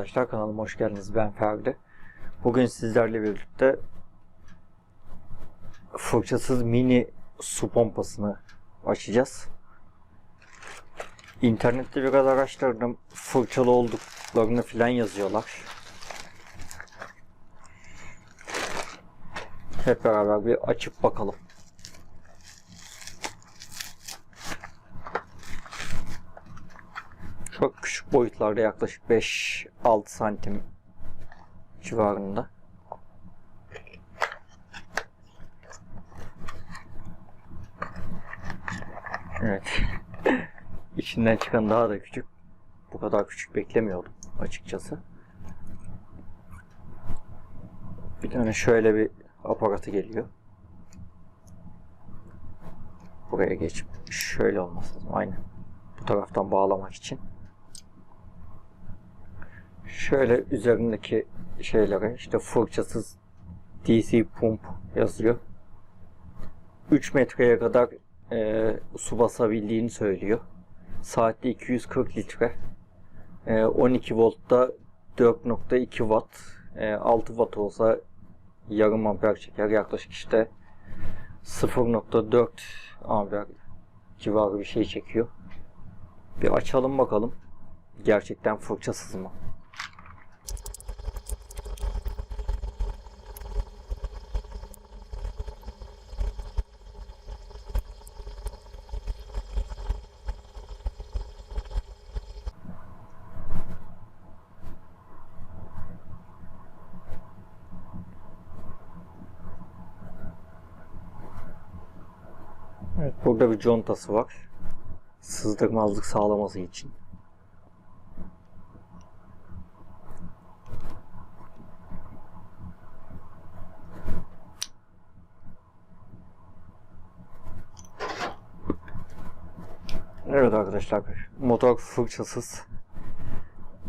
Arkadaşlar kanalıma hoş geldiniz ben Ferdi. Bugün sizlerle birlikte fırçasız mini su pompasını açacağız. İnternette biraz araştırdım. Fırçalı olduklarını filan yazıyorlar. Hep beraber bir açıp bakalım. Çok küçük boyutlarda yaklaşık 5-6 santim civarında. Evet. İçinden çıkan daha da küçük. Bu kadar küçük beklemiyordum açıkçası. Bir tane şöyle bir aparatı geliyor. Buraya geçip şöyle olması lazım. Aynen bu taraftan bağlamak için. Şöyle üzerindeki şeylere işte fırçasız DC pump yazıyor. 3 metreye kadar e, su basabildiğini söylüyor. Saatte 240 litre. E, 12 voltta 4.2 watt. E, 6 watt olsa yarım amper çeker. Yaklaşık işte 0.4 amper civarı bir şey çekiyor. Bir açalım bakalım. Gerçekten fırçasız mı? Evet, burada bir contası var. Sızdırmazlık sağlaması için. Evet arkadaşlar motor fırçasız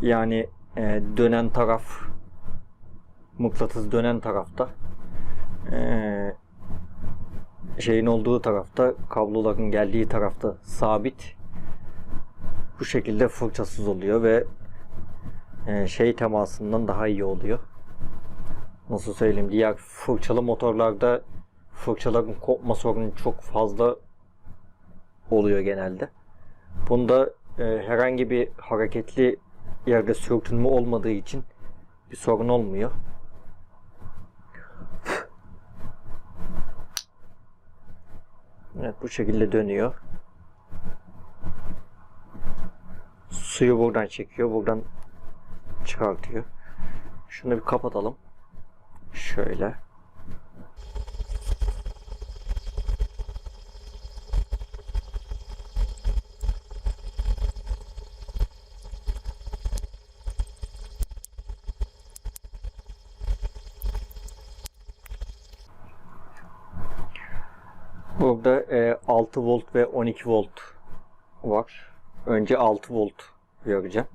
yani e, dönen taraf mıknatıs dönen tarafta e, şeyin olduğu tarafta kabloların geldiği tarafta sabit bu şekilde fırçasız oluyor ve e, şey temasından daha iyi oluyor. Nasıl söyleyeyim diğer fırçalı motorlarda fırçaların kopma sorunu çok fazla oluyor genelde. Bunda e, herhangi bir hareketli yerde sürtünme olmadığı için bir sorun olmuyor. Evet bu şekilde dönüyor. Suyu buradan çekiyor, buradan çıkartıyor. Şunu bir kapatalım. Şöyle. Burada e, 6 volt ve 12 volt var. Önce 6 volt göreceğim.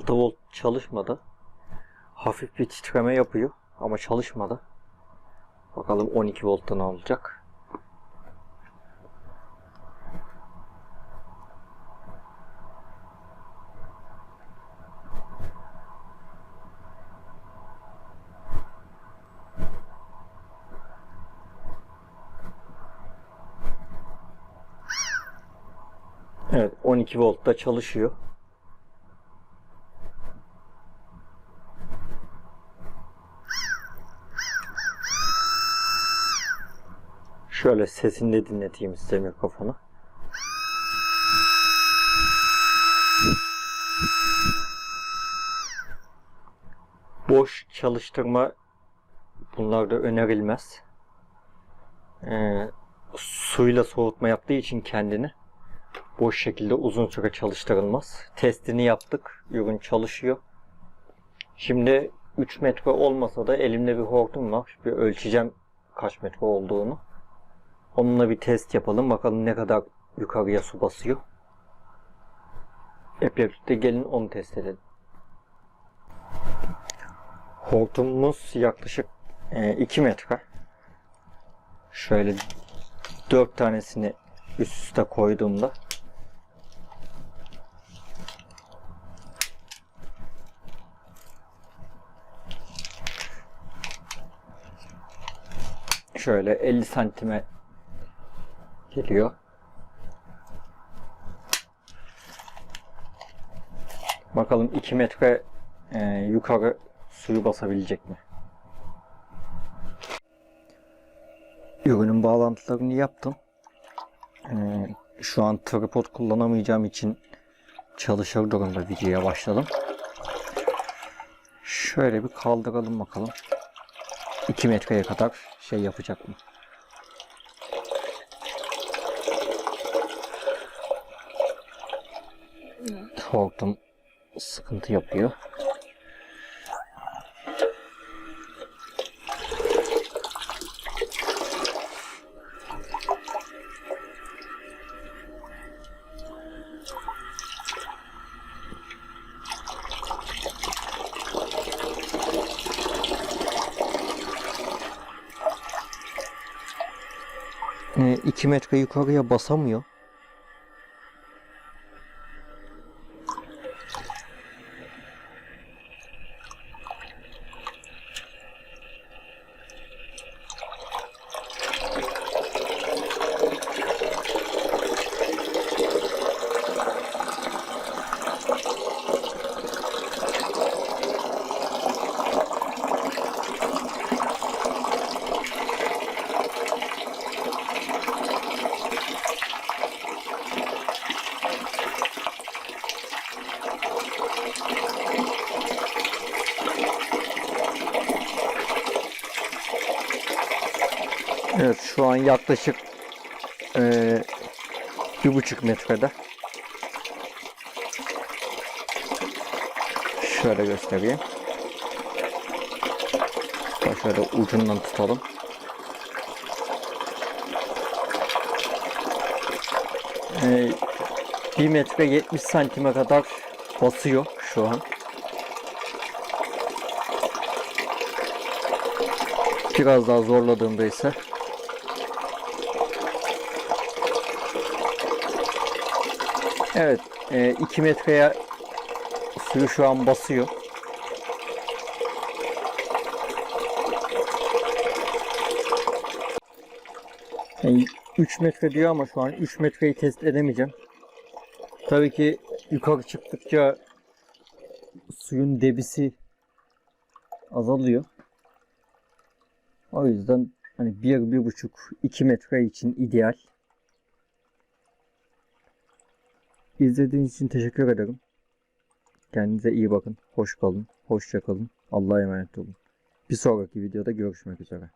6 volt çalışmadı. Hafif bir titreme yapıyor ama çalışmadı. Bakalım 12 voltta ne olacak. Evet 12 voltta çalışıyor. Şöyle sesini de dinleteyim size mikrofonu. Boş çalıştırma bunlarda önerilmez. Ee, suyla soğutma yaptığı için kendini boş şekilde uzun süre çalıştırılmaz. Testini yaptık. Ürün çalışıyor. Şimdi 3 metre olmasa da elimde bir hortum var. Bir ölçeceğim kaç metre olduğunu. Onunla bir test yapalım. Bakalım ne kadar yukarıya su basıyor. Birlikte gelin onu test edelim. Hortumumuz yaklaşık 2 metre. Şöyle 4 tanesini üst üste koyduğumda şöyle 50 santime geliyor. Bakalım 2 metre e, yukarı suyu basabilecek mi? Ürünün bağlantılarını yaptım. E, şu an tripod kullanamayacağım için çalışır durumda videoya başladım. Şöyle bir kaldıralım bakalım. 2 metreye kadar şey yapacak mı? Hortum sıkıntı yapıyor. e, 2 metre yukarıya basamıyor. Şu an yaklaşık eee bir buçuk metrede. Şöyle göstereyim. Şöyle ucundan tutalım. Eee 1 metre 70 santime kadar basıyor şu an. Biraz daha zorladığımda ise Evet, 2 metreye suyu şu an basıyor. Yani 3 metre diyor ama şu an 3 metreyi test edemeyeceğim. Tabii ki yukarı çıktıkça suyun debisi azalıyor. O yüzden hani 1-1,5-2 metre için ideal. İzlediğiniz için teşekkür ederim. Kendinize iyi bakın. Hoş kalın. Hoşça kalın. Allah'a emanet olun. Bir sonraki videoda görüşmek üzere.